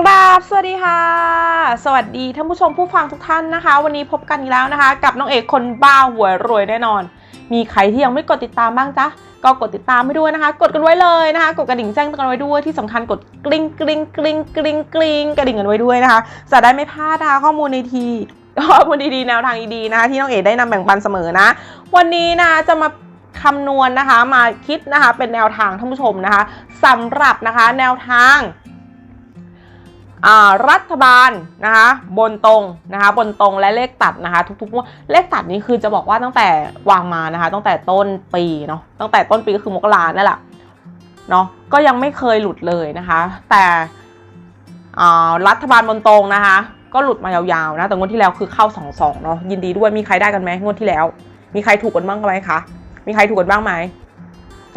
กราบสวัสดีค่ะ สวัสดีท่านผู้ชมผู้ฟังทุกท่านนะคะ วันนี้พบกันอีกแล้วนะคะ กับน้องเอกคนบ้าหวยรวยแน่นอน มีใครที่ยังไม่กดติดตามบ้างจ๊ะก็กดติดตามให้ด้วยนะคะ กดกันไว้เลยนะคะ กดกระดิ่งแจ้งเตือนกันไว้ด้วยที่สำคัญกดกริ๊งกริ๊งกริ๊งกริ๊งกริ๊งกระดิ่งกันไว้ด้วยนะคะ จะได้ไม่พลาดนะคะข้อมูลในทีข้อมูลดีๆแนวทางดีๆนะคะที่น้องเอกได้นำแบ่งปันเสมอนะ วันนี้นะจะมาคำนวณนะคะมาคิดนะคะเป็นแนวทางท่านผู้ชมนะคะสำหรับนะคะแนวทาง รัฐบาลนะคะบนตรงนะคะบนตรงและเลขตัดนะคะ ทุกๆงวดเลขตัดนี้คือจะบอกว่าตั้งแต่วางมานะคะ ตั้งแต่ต้นปีเนาะตั้งแต่ต้นปีก็คือมกรานั่นแหละเนาะก็ยังไม่เคยหลุดเลยนะคะ แต่รัฐบาลบนตรงนะคะ ก็หลุดมายาวๆนะแต่งวดที่แล้วคือเข้า2อสองเนาะยินดีด้วยมีใครได้กันไหมงวดที่แล้ว มีใครถูกกันบ้างไหมคะมีใครถูกกันบ้างไหม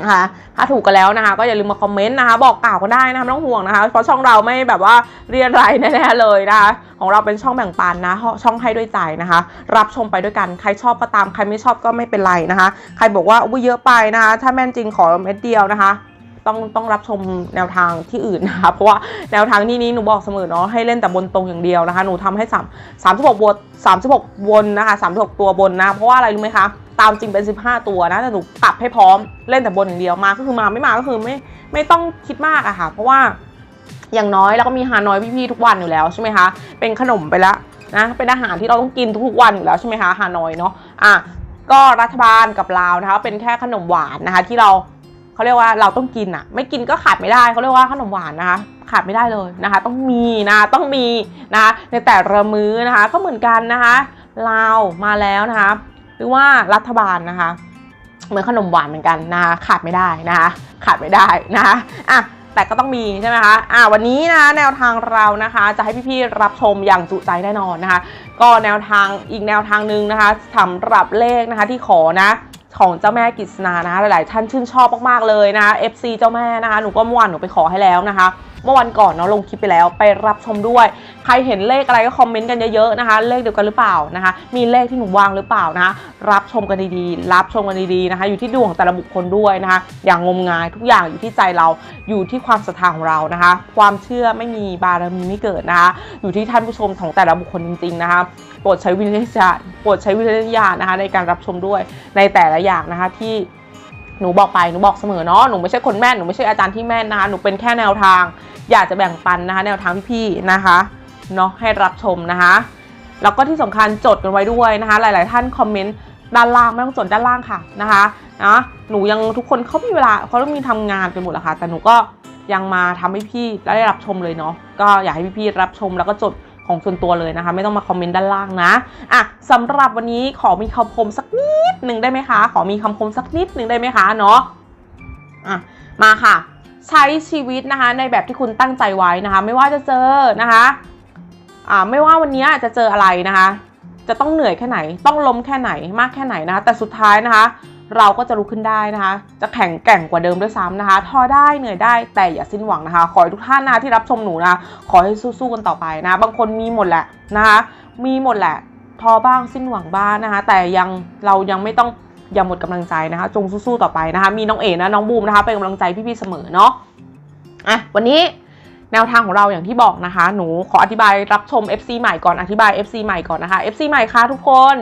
นะคะ ถ้าถูกกันแล้วนะคะ ก็อย่าลืมมาคอมเมนต์นะคะ บอกกล่าวก็ได้นะคะไม่ต้องห่วงนะคะ เพราะช่องเราไม่แบบว่าเรียนไรแน่ๆเลยนะคะ ของเราเป็นช่องแบ่งปันนะ ช่องให้ด้วยใจนะคะ รับชมไปด้วยกัน ใครชอบก็ตาม ใครไม่ชอบก็ไม่เป็นไรนะคะ ใครบอกว่าอุ้ยเยอะไปนะคะ ถ้าแม่นจริงขอเม็ดเดียวนะคะ ต้องต้องรับชมแนวทางที่อื่นนะคะเพราะว่าแนวทางที่นี้หนูบอกเสมอเนาะให้เล่นแต่บนตรงอย่างเดียวนะคะ หนูทำให้สามสามสิบหกบนสามสิบหกบนนะคะสามสิบหกตัวบนนะเพราะว่าอะไรรู้ไหมคะตามจริงเป็น 15 ตัวนะแต่หนูปรับให้พร้อมเล่นแต่บนอย่างเดียวมาก็คือมาไม่มาก็คือไม่ไม่ต้องคิดมากอะค่ะ เพราะว่าอย่างน้อยเราก็มีฮานอยพี่ๆทุกวันอยู่แล้วใช่ไหมคะเป็นขนมไปแล้วนะเป็นอาหารที่เราต้องกินทุกๆวันอยู่แล้วใช่ไหมคะฮานอยเนาะอะก็รัฐบาลกับลาวนะคะเป็นแค่ขนมหวานนะคะที่เรา เขาเรียกว่าเราต้องกินอะไม่กินก็ขาดไม่ได้เขาเรียกว่าขนมหวานนะคะขาดไม่ได้เลยนะคะ ต้องมีนะต้องมีนะคะในแต่ละมื้อนะคะ ก็เหมือนกันนะคะลาวมาแล้วนะคะ หรือว่ารัฐบาลนะคะเหมือนขนมหวานเหมือนกันนะคะขาดไม่ได้นะคะขาดไม่ได้นะคะอะแต่ก็ต้องมีใช่ไหมคะอะวันนี้นะคะแนวทางเรานะคะ จะให้พี่ๆรับชมอย่างจุใจแน่นอนนะคะ ก็แนวทางอีกแนวทางหนึ่งนะคะสำหรับเลขนะคะที่ขอนะ ของเจ้าแม่กิษณานะคะหลายๆท่านชื่นชอบมากๆเลยนะคะ FC เจ้าแม่นะคะหนูก็เมื่อวานหนูไปขอให้แล้วนะคะ เมื่อวันก่อนเนาะลงคลิปไปแล้วไปรับชมด้วย ใครเห็นเลขอะไรก็คอมเมนต์กันเยอะๆนะคะ เลขเดียวกันหรือเปล่านะคะ มีเลขที่หนูวางหรือเปล่านะคะ รับชมกันดีๆ รับชมกันดีๆนะคะ อยู่ที่ดวงของแต่ละบุคคลด้วยนะคะ อย่างงมงายทุกอย่างอยู่ที่ใจเราอยู่ที่ความศรัทธาของเรานะคะ ความเชื่อไม่มีบารมีไม่เกิดนะคะ อยู่ที่ท่านผู้ชมของแต่ละบุคคลจริงๆนะคะโปรดใช้วิจารณญาณโปรดใช้วิจารณญาณนะคะ ในการรับชมด้วยในแต่ละอย่างนะคะที่หนูบอกไปหนูบอกเสมอเนาะหนูไม่ใช่คนแม่นหนูไม่ใช่อาจารย์ที่แม่นนะคะหนูเป็นแค่แนวทาง อยากจะแบ่งปันนะคะ แนวทางพี่ๆนะคะเนาะให้รับชมนะคะ แล้วก็ที่สำคัญจดกันไว้ด้วยนะคะ หลาย ๆ ท่านคอมเมนต์ด้านล่างไม่ต้องจดด้านล่างค่ะนะคะนะหนูยังทุกคนเขามีเวลาเขาต้องมีทำงานไปหมดล้วค่ะ แต่หนูก็ยังมาทำให้พี่ได้รับชมเลยเนาะก็อยากให้พี่ๆรับชมแล้วก็จดของส่วนตัวเลยนะคะ ไม่ต้องมาคอมเมนต์ด้านล่างนะอะสำหรับวันนี้ขอมีคำคมสักนิดหนึ่งได้ไหมคะ ขอมีคำคมสักนิดหนึ่งได้ไหมคะเนาะอะมาค่ะ ใช้ชีวิตนะคะในแบบที่คุณตั้งใจไว้นะคะ ไม่ว่าจะเจอนะคะอ่าไม่ว่าวันนี้จะเจออะไรนะคะ จะต้องเหนื่อยแค่ไหน ต้องล้มแค่ไหนมากแค่ไหนนะคะ แต่สุดท้ายนะคะ เราก็จะลุกขึ้นได้นะคะ จะแข็งแกร่งกว่าเดิมด้วยซ้ำนะคะท้อได้เหนื่อยได้แต่อย่าสิ้นหวังนะคะ ขอให้ทุกท่านนะที่รับชมหนูนะขอให้สู้ๆกันต่อไปนะ บางคนมีหมดแหละนะคะ มีหมดแหละท้อบ้างสิ้นหวังบ้างนะคะ แต่ยังเรายังไม่ต้องอย่าหมดกำลังใจนะคะ จงสู้ๆต่อไปนะคะ มีน้องเอ๋นะน้องบูมนะคะเป็นกำลังใจพี่ๆเสมอเนาะ อะวันนี้แนวทางของเราอย่างที่บอกนะคะ หนูขออธิบายรับชม FC ใหม่ก่อนอธิบาย FC ใหม่ก่อนนะคะ FC ใหม่ค่ะทุกคน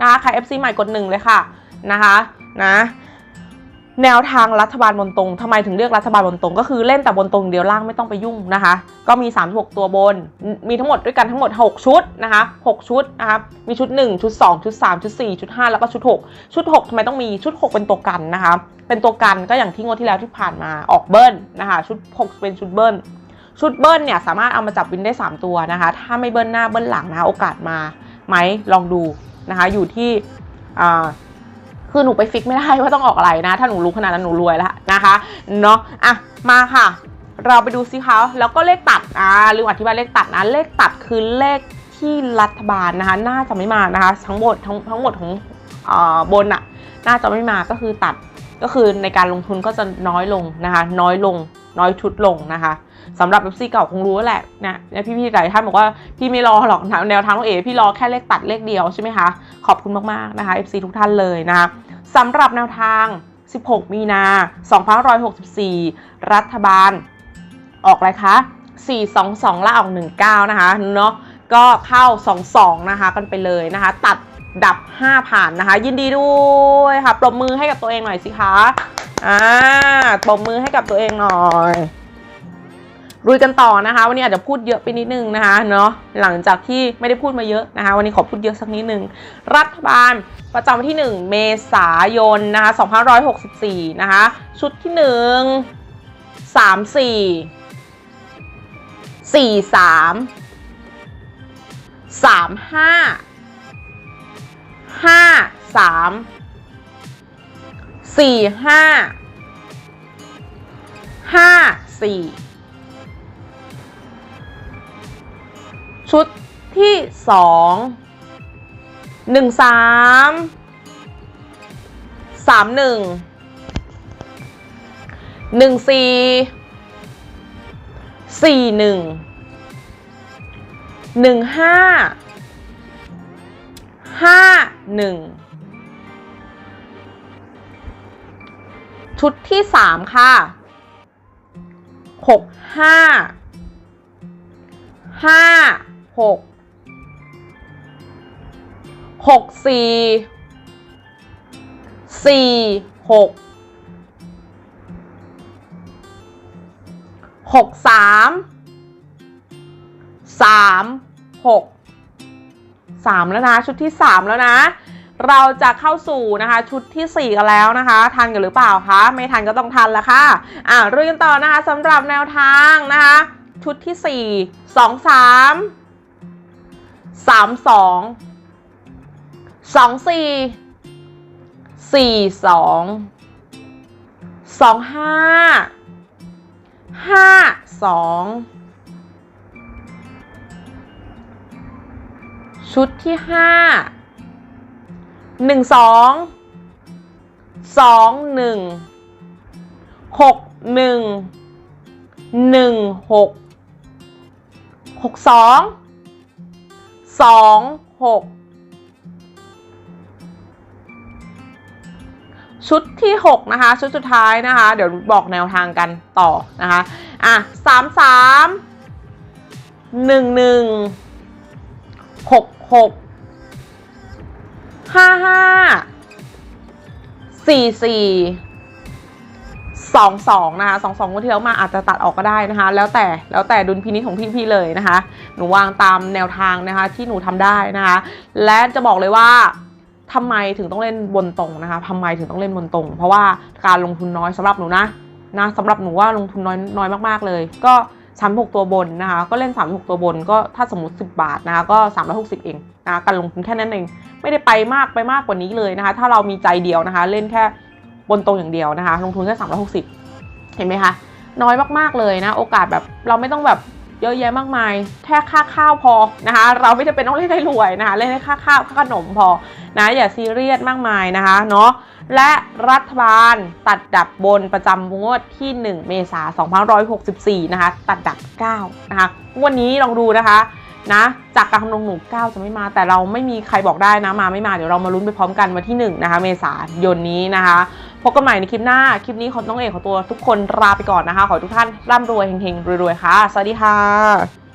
นะคะใคร FC ใหม่กดหนึ่งเลยค่ะนะคะนะ แนวทางรัฐบาลบนตรงทำไมถึงเลือกรัฐบาลบนตรง ก็คือเล่นแต่บนตรงเดียวล่างไม่ต้องไปยุ่งนะคะ ก็มี 36 ตัวบน มีทั้งหมดด้วยกันทั้งหมด 6 ชุดนะคะ6ชุดนะคะมีชุด 1 ชุด 2 ชุด 3 ชุด 4 ชุด 5 แล้วก็ชุด 6 ชุด 6ทำไมต้องมีชุด 6 เป็นตัวกันนะคะ เป็นตัวกันก็อย่างที่งวดที่แล้วที่ผ่านมาออกเบิ้ลนะคะชุด 6 เป็นชุดเบิ้ลชุดเบิ้ลเนี่ยสามารถเอามาจับวินได้ 3 ตัวนะคะ ถ้าไม่เบิ้ลหน้าเบิ้ลหลังนะคะโอกาสมาไหมลองดูนะคะอยู่ที่อ่า คือหนูไปฟิกไม่ได้ว่าต้องออกอะไรนะ ถ้าหนูรู้ขนาดนั้นหนูรวยแล้วนะคะ เนาะอะ มาค่ะ เราไปดูซิคะแล้วก็เลขตัด อ่าลืมอธิบายเลขตัดนะ เลขตัดคือเลขที่รัฐบาลนะคะ น่าจะไม่มานะคะ ทั้งหมดทั้งทั้งหมดของอ่อบนอะน่าจะไม่มาก็คือตัดก็คือในการลงทุนก็จะน้อยลงนะคะ น้อยลง น้อยชุดลงนะคะสำหรับ FC เก่าคงรู้แล้วแหละนะเนี่ยพี่ๆหลายท่านบอกว่าพี่ไม่รอหรอกแนวทางน้องเอพี่รอแค่เลขตัดเลขเดียวใช่ไหมคะขอบคุณมากๆนะคะ FC ทุกท่านเลยนะคะสำหรับแนวทาง 16 มีนา2564 รัฐบาล ออกอะไรคะ 422ล่าออก 19 นะคะเนาะก็เข้า 22 นะคะกันไปเลยนะคะ ตัดดับ 5 ผ่านนะคะ ยินดีด้วยค่ะ ปรบมือให้กับตัวเองหน่อยสิคะ อ่าปรบมือให้กับตัวเองหน่อยรุยกันต่อนะคะ วันนี้อาจจะพูดเยอะไปนิดนึงนะคะเนาะหลังจากที่ไม่ได้พูดมาเยอะนะคะ วันนี้ขอพูดเยอะสักนิดนึง รัฐบาลประจำวันที่ 1 เมษายนนะคะ2564 นะคะ ชุดที่ 1 3 4 4 3 3 5 5 3 4 5 5 4ชุดที่สองหนึ่งสามสามหนึ่งหนึ่งสี่สี่หนึ่งหนึ่งห้าห้าหนึ่ง ชุดที่สามค่ะหกห้าห้าหกหกสี่สี่หกหกสามสามหกสามแล้วนะ ชุดที่สามแล้วนะ เราจะเข้าสู่นะคะชุดที่สี่กันแล้วนะคะทันกันหรือเปล่าคะไม่ทันก็ต้องทันละค่ะอ่าเรื่องต่อนะคะสำหรับแนวทางนะคะชุดที่สี่สองสามสามสองสองสี่สี่สองสองห้าห้าสองชุดที่ห้า หนึ่งสองสองหนึ่งหกหนึ่งหนึ่งหกหกสองสองหกชุดที่ 6 นะคะ ชุดสุดท้ายนะคะ เดี๋ยวบอกแนวทางกันต่อนะคะ อะสามสามหนึ่งหนึ่งหกหก ห้าห้าสี่สี่สองสองนะคะสองสองวันที่แล้วมาอาจจะตัดออกก็ได้นะคะ แล้วแต่แล้วแต่ดุลพินิจของพี่ๆเลยนะคะ หนูวางตามแนวทางนะคะ ที่หนูทำได้นะคะ และจะบอกเลยว่าทำไมถึงต้องเล่นบนตรงนะคะทำไมถึงต้องเล่นบนตรง เพราะว่าการลงทุนน้อยสำหรับหนูนะนะสำหรับหนูว่าลงทุนน้อยน้อยมากๆเลย ก็ สามหกตัวบนนะคะ ก็เล่นสามหกตัวบนก็ถ้าสมมติ 10 บาทนะคะ ก็ 360 เองนะคะการลงทุนแค่นั้นเอง ไม่ได้ไปมากไปมากกว่านี้เลยนะคะ ถ้าเรามีใจเดียวนะคะ เล่นแค่บนตรงอย่างเดียวนะคะ ลงทุนแค่360 เห็นไหมคะ น้อยมากๆเลยนะ โอกาสแบบเราไม่ต้องแบบ เยอะแยะมากมาย แค่ค่าข้าวพอนะคะ เราไม่จำเป็นต้องเล่นให้รวยนะคะ เล่นให้ค่าข้าวค่าขนมพอนะอย่าซีเรียสมากมายนะคะเนาะและรัฐบาลตัดดับบนประจำงวดที่ 1 เมษายน2564 นะคะ ตัดดับ 9 นะคะวันนี้ลองดูนะคะนะจากการคำนวณหนู9จะไม่มา แต่เราไม่มีใครบอกได้นะมาไม่มาเดี๋ยวเรามาลุ้นไปพร้อมกันวันที่ 1 นะคะ เมษายนนี้นะคะ พบกันใหม่ในคลิปหน้า คลิปนี้ขอน้องเอกขอตัวทุกคนลาไปก่อนนะคะ ขอให้ทุกท่านร่ำรวยเฮงๆรวยๆค่ะ สวัสดีค่ะ